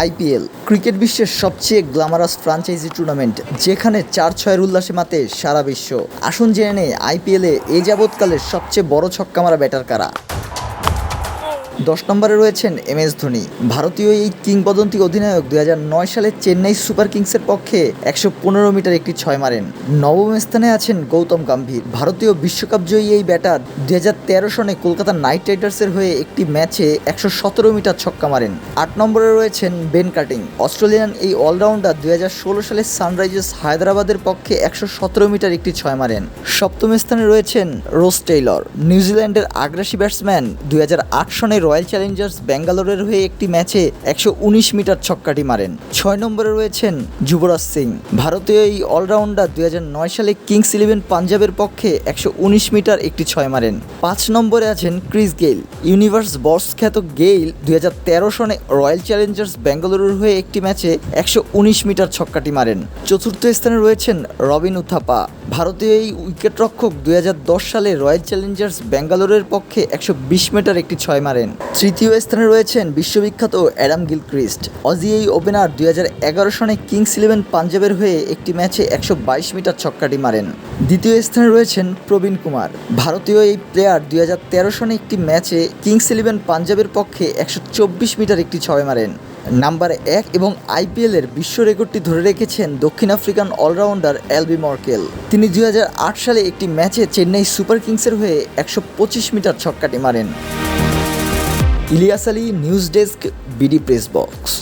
IPL. Cricket বিশ্বের সবচেয়ে glamorous franchise tournament, যেখানে চার ছয়ের উল্লাসে মাতে সারা বিশ্ব। আসুন জেনে নেই, আইপিএলে এ যাবৎকালের সবচেয়ে বড় ছক্কা মারা ব্যাটার কারা? দশ নম্বরে রয়েছেন এম এস ধোনি। ভারতীয় এই কিংবদন্তি অধিনায়ক দুই নয় সালে চেন্নাই সুপার কিংসের পক্ষে একশো পনেরো মিটার একটি ছয় মারেন। নবম স্থানে আছেন গৌতম গম্ভীর। ভারতীয় বিশ্বকাপ জয়ী এই ব্যাটার দুই হাজার তেরো সনে কলকাতা নাইট রাইডার্সের হয়ে একটি ম্যাচে একশো সতেরো মিটার ছক্কা মারেন। আট নম্বরে রয়েছেন বেন কাটিং। অস্ট্রেলিয়ান এই অলরাউন্ডার দুই হাজার ষোলো সালে সানরাইজার্স হায়দ্রাবাদের পক্ষে একশো সতেরো মিটার একটি ছয় মারেন। সপ্তম স্থানে রয়েছেন রোস টেইলর। নিউজিল্যান্ডের আগ্রাসী ব্যাটসম্যান দুই সনে রয়্যাল চ্যালেঞ্জার্স ব্যাঙ্গালোরের হয়ে একটি ম্যাচে একশো উনিশ মিটার ছক্কাটি মারেন। ছয় নম্বরে রয়েছেন যুবরাজ সিং। ভারতীয় এই অলরাউন্ডার দুই হাজার নয় সালে কিংস ইলেভেন পাঞ্জাবের পক্ষে একশো উনিশ মিটার একটি ছয় মারেন। পাঁচ নম্বরে আছেন ক্রিস গেইল। ইউনিভার্স বস খ্যাত গেইল দুই হাজার তেরো সনে রয়্যাল চ্যালেঞ্জার্স ব্যাঙ্গালুরুর হয়ে একটি ম্যাচে একশো উনিশ মিটার ছক্কাটি মারেন। চতুর্থ স্থানে রয়েছেন রবিন উথাপা। ভারতীয় এই উইকেটরক্ষক দুই হাজার দশ সালে রয়্যাল চ্যালেঞ্জার্স ব্যাঙ্গালোরের পক্ষে একশো বিশ মিটার একটি ছয় মারেন। তৃতীয় স্থানে রয়েছেন বিশ্ববিখ্যাত অ্যাডাম গিলক্রিস্ট। অজি এই ওপেনার দুই হাজার এগারো সনে কিংস ইলেভেন পাঞ্জাবের হয়ে একটি ম্যাচে একশো বাইশ মিটার ছক্কাটি মারেন। দ্বিতীয় স্থানে রয়েছেন প্রবীণ কুমার। ভারতীয় এই প্লেয়ার দুই হাজার তেরো সনে একটি ম্যাচে কিংস ইলেভেন পাঞ্জাবের পক্ষে একশো চব্বিশ মিটার একটি ছয় মারেন। নাম্বার এক এবং আইপিএলের বিশ্ব রেকর্ডটি ধরে রেখেছেন দক্ষিণ আফ্রিকান অলরাউন্ডার এলবি মর্কেল। তিনি দুই হাজার আট সালে একটি ম্যাচে চেন্নাই সুপার কিংসের হয়ে একশো পঁচিশ মিটার ছক্কাটি মারেন। Ilias Ali news desk BD press box.